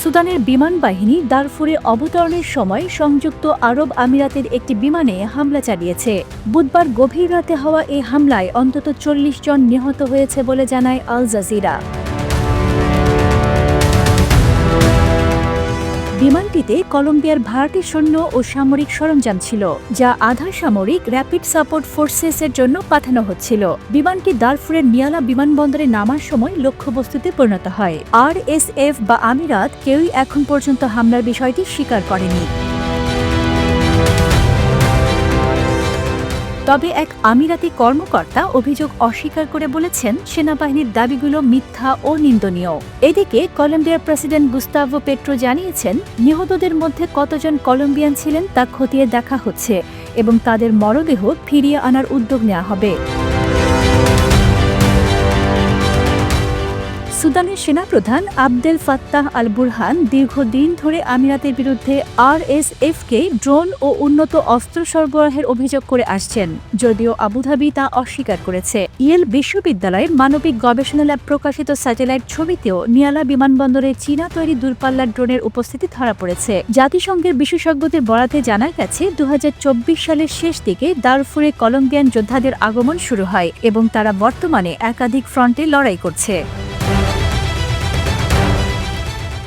সুদানের বিমান বাহিনী দারফুরে অবতরণের সময় সংযুক্ত আরব আমিরাতের একটি বিমানে হামলা চালিয়েছে। বুধবার গভীর রাতে হওয়া এই হামলায় অন্তত চল্লিশ জন নিহত হয়েছে বলে জানায় আল জাজিরা। বিমানটিতে কলম্বিয়ার ভারতী সৈন্য ও সামরিক সরঞ্জাম ছিল, যা আধা সামরিক র্যাপিড সাপোর্ট ফোর্সেসের জন্য পাঠানো হচ্ছিল। বিমানটি দারফুরের নিয়ালা বিমানবন্দরে নামার সময় লক্ষ্যবস্তুতে পরিণত হয়। আর এস এফ বা আমিরাত কেউই এখন পর্যন্ত হামলার বিষয়টি স্বীকার করেনি। তবে এক আমিরাতি কর্মকর্তা অভিযোগ অস্বীকার করে বলেছেন, সেনাবাহিনীর দাবিগুলো মিথ্যা ও নিন্দনীয়। এদিকে কলম্বিয়ার প্রেসিডেন্ট গুস্তাভো পেট্রো জানিয়েছেন, নিহতদের মধ্যে কতজন কলম্বিয়ান ছিলেন তা খতিয়ে দেখা হচ্ছে এবং তাদের মরদেহ ফিরিয়ে আনার উদ্যোগ নেওয়া হবে। সুদানের সেনাপ্রধান আবদেল ফাত্তাহ আল বুরহান দীর্ঘদিন ধরে আমিরাতের বিরুদ্ধে আরএসএফকে ড্রোন ও উন্নত অস্ত্র সরবরাহের অভিযোগ করে আসছেন, যদিও আবুধাবি তা অস্বীকার করেছে। ইয়েল বিশ্ববিদ্যালয়ের মানবিক গবেষণা ল্যাব প্রকাশিত স্যাটেলাইট ছবিতেও নিয়ালা বিমানবন্দরে চীনা তৈরি দূরপাল্লার ড্রোনের উপস্থিতি ধরা পড়েছে। জাতিসংঘের বিশেষজ্ঞদের বরাতে জানা গেছে দু হাজার চব্বিশ সালের শেষ দিকে দারফুরে কলম্বিয়ান যোদ্ধাদের আগমন শুরু হয় এবং তারা বর্তমানে একাধিক ফ্রন্টে লড়াই করছে।